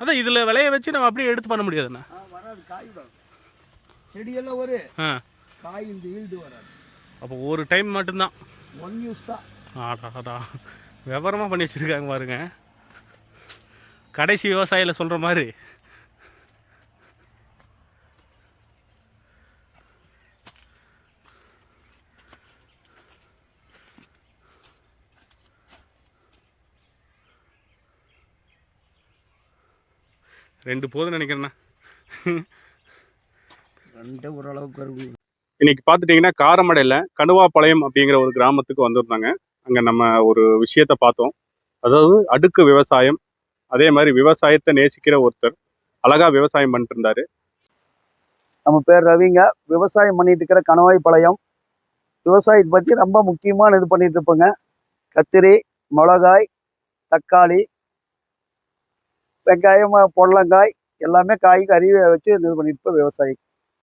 அதான் இதில் விளைய வச்சு நம்ம அப்படியே எடுத்து பண்ண முடியாதுண்ணா வராது காய் விடாது செடியெல்லாம் ஒரு காய் இந்த ஈல்டு வராது. அப்போ ஒரு டைம் மட்டும்தான். ஒன் யூஸ் தான். ஆடா ஆடா விவரமாக பண்ணி வச்சுருக்காங்க பாருங்க. கடைசி விவசாயியில் சொல்கிற மாதிரி. ரெண்டு போதும் நினைக்கிறேண்ணா. ரெண்டு ஓரளவுக்கு வருது. இன்னைக்கு பார்த்துட்டிங்கன்னா காரமடையில் கணுவாப்பாளையம் அப்படிங்கிற ஒரு கிராமத்துக்கு வந்திருந்தாங்க. அங்கே நம்ம ஒரு விஷயத்த பார்த்தோம். அதாவது அடுக்கு விவசாயம் அதே மாதிரி விவசாயத்தை நேசிக்கிற ஒருத்தர் அழகா விவசாயம் பண்ணிட்டு இருந்தாரு நம்ம பேர் ரவிங்க. விவசாயம் பண்ணிட்டு இருக்கிற கணவாய் பாளையம் விவசாயத்தை பற்றி ரொம்ப முக்கியமான இது பண்ணிட்டு இருப்போங்க. கத்திரி மிளகாய் தக்காளி வெங்காயம் பொடலங்காய் எல்லாமே காய் கறி வச்சு இது பண்ணிட்டு இருப்போம் விவசாயி